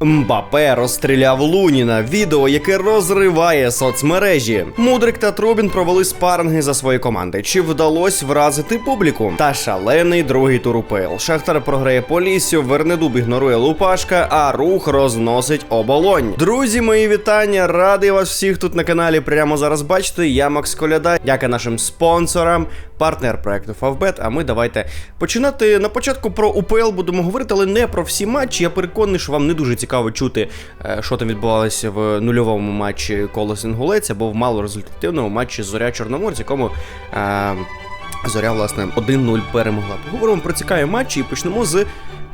Мбапе розстріляв Луніна. Відео, яке розриває соцмережі. Мудрик та Трубін провели спаринги за свої команди. Чи вдалося вразити публіку? Та шалений другий тур УПЛ. Шахтар програє Поліссю, Вернедуб ігнорує Лупашка, а рух розносить оболонь. Друзі, мої вітання! Радий вас всіх тут на каналі. Прямо зараз бачите. Я Макс Коляда. Дяка нашим спонсорам, партнер проекту Фавбет. А ми давайте починати на початку про УПЛ будемо говорити, але не про всі матчі. Я переконаний, що вам не дуже цікаво чути, е, що там відбувалося в нульовому матчі Колос Інгулець або в малорезультативному матчі Зоря Чорноморць, якому. Е, Зоря, власне, 1-0 перемогла. Поговоримо про цікаві матчі і почнемо з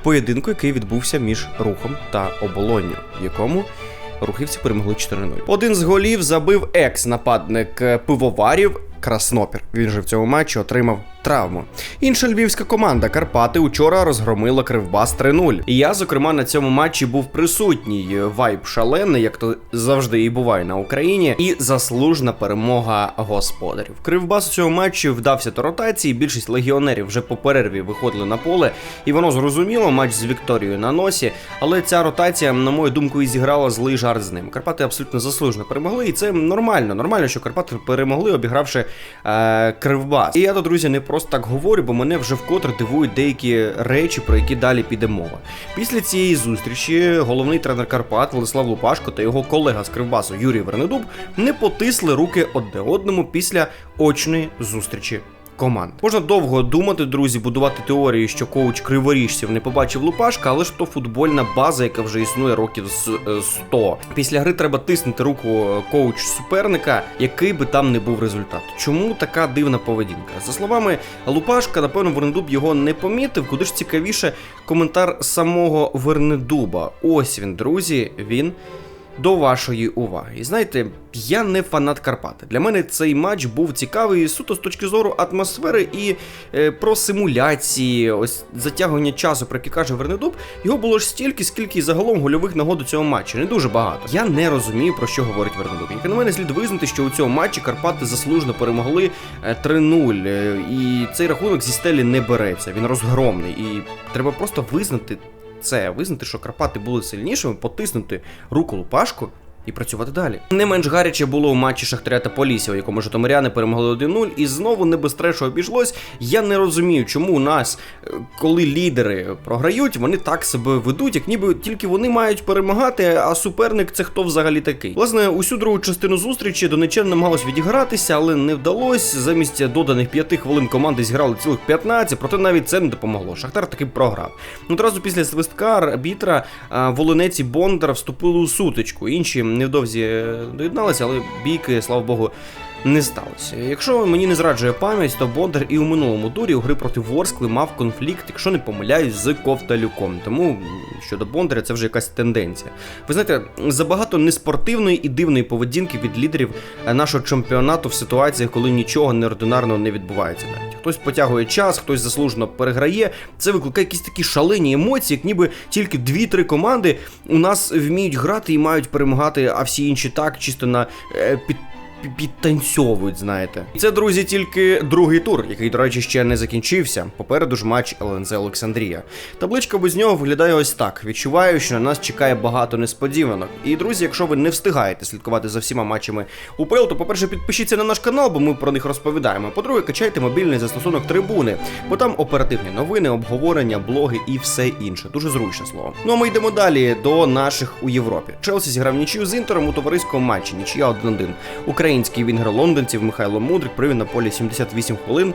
поєдинку, який відбувся між рухом та оболонню, в якому рухівці перемогли 4-0. Один з голів забив екс-нападник е, пивоварів Краснопір. Він же в цьому матчі отримав травму. Інша львівська команда Карпати учора розгромила Кривбас 3-0. І я, зокрема, на цьому матчі був присутній. Вайб шалений, як то завжди і буває на Україні, і заслужена перемога господарів. Кривбас у цьому матчі вдався до ротації. Більшість легіонерів вже по перерві виходили на поле, і воно зрозуміло, матч з Вікторією на носі. Але ця ротація, на мою думку, і зіграла злий жарт з ним. Карпати абсолютно заслужено перемогли, і це нормально. Нормально, що Карпати перемогли, обігравши е, Кривбас. І я то, друзі, не просто так говорю, бо мене вже вкотре дивують деякі речі, про які далі піде мова. Після цієї зустрічі головний тренер Карпат Владислав Лупашко та його колега з Кривбасу Юрій Вернедуб не потисли руки одне одному після очної зустрічі. Команд можна довго думати, друзі, будувати теорії, що коуч криворіжців не побачив Лупашка, але ж то футбольна база, яка вже існує років з е, 100. Після гри треба тиснути руку коуч суперника, який би там не був результат. Чому така дивна поведінка? За словами Лупашка, напевно, Вернедуб його не помітив. Куди ж цікавіше коментар самого Вернедуба. Ось він, друзі, він до вашої уваги. І знаєте, я не фанат Карпати. Для мене цей матч був цікавий суто з точки зору атмосфери і е, про симуляції, ось затягування часу, про яке каже Вернедуб. Його було ж стільки, скільки і загалом гольових нагод у цьому матчі. Не дуже багато. Я не розумію, про що говорить Вернедуб. Як на мене слід визнати, що у цьому матчі Карпати заслужено перемогли е, 3-0. е, І цей рахунок зі стелі не береться. Він розгромний. І треба просто визнати це, визнати, що Карпати були сильнішими, потиснути руку Лупашку. І працювати далі. Не менш гаряче було у матчі Шахтаря та Полісся, у якому житомиряни перемогли 1-0, і знову не без трешу обійшлось. Я не розумію, чому у нас, е, коли лідери програють, вони так себе ведуть, як ніби тільки вони мають перемагати, а суперник це хто взагалі такий. Власне, усю другу частину зустрічі донеччан намагалось відігратися, але не вдалося. Замість доданих 5 хвилин команди зіграли цілих 15, проте навіть це не допомогло. Шахтар таки програв. Одразу після свистка арбітра а, Волинець і Бондар вступили у сутичку. Інші невдовзі доєдналися, але бійки, слава Богу, не сталося. Якщо мені не зраджує пам'ять, то Бондар і у минулому турі у гри проти Ворскли мав конфлікт, якщо не помиляюсь, з Ковталюком. Тому щодо Бондаря це вже якась тенденція. Ви знаєте, забагато неспортивної і дивної поведінки від лідерів е, нашого чемпіонату в ситуаціях, коли нічого неординарного не відбувається. Хтось потягує час, хтось заслужено переграє. Це викликає якісь такі шалені емоції, як ніби тільки дві-три команди у нас вміють грати і мають перемагати, а всі інші так, чисто на е, під пі- підтанцьовують, знаєте. І це, друзі, тільки другий тур, який, до речі, ще не закінчився. Попереду ж матч ЛНЗ Олександрія. Табличка без нього виглядає ось так. Відчуваю, що на нас чекає багато несподіванок. І, друзі, якщо ви не встигаєте слідкувати за всіма матчами УПЛ, то, по-перше, підпишіться на наш канал, бо ми про них розповідаємо. По-друге, качайте мобільний застосунок трибуни, бо там оперативні новини, обговорення, блоги і все інше. Дуже зручне слово. Ну а ми йдемо далі до наших у Європі. Челсі зіграв нічию з інтером у товариському матчі. Нічия 1-1. Український вінгер лондонців Михайло Мудрик провів на полі 78 хвилин.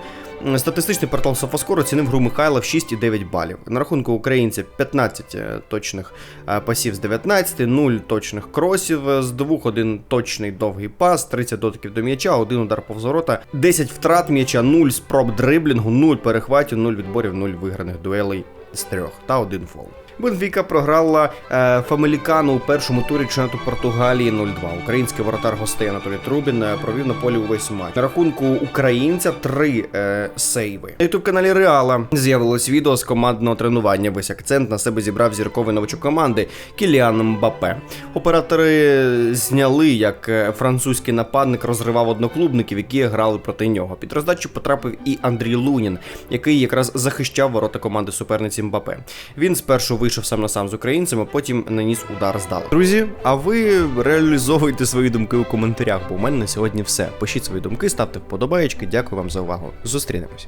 Статистичний портал Софоскор оцінив гру Михайла в 6,9 балів. На рахунку українця 15 е, точних е, пасів з 19, 0 точних кросів е, з 2, 1 точний довгий пас, 30 дотиків до м'яча, 1 удар повз ворота, 10 втрат м'яча, 0 спроб дриблінгу, 0 перехватів, 0 відборів, 0 виграних дуелей з 3 та 1 фол. Бенфіка програла е, Фамелікану у першому турі чемпіонату Португалії 0-2. Український воротар гостей Анатолій Трубін е, провів на полі увесь матч. На рахунку українця три е, сейви. На ютуб каналі Реала з'явилось відео з командного тренування. Весь акцент на себе зібрав зірковий новачок команди Кіліан Мбапе. Оператори зняли, як е, французький нападник розривав одноклубників, які грали проти нього. Під роздачу потрапив і Андрій Лунін, який якраз захищав ворота команди суперниці Мбапе. Він спершу вийшов сам на сам з українцями, потім наніс удар здал. Друзі, а ви реалізовуйте свої думки у коментарях, бо у мене на сьогодні все. Пишіть свої думки, ставте вподобаєчки. Дякую вам за увагу. Зустрінемось.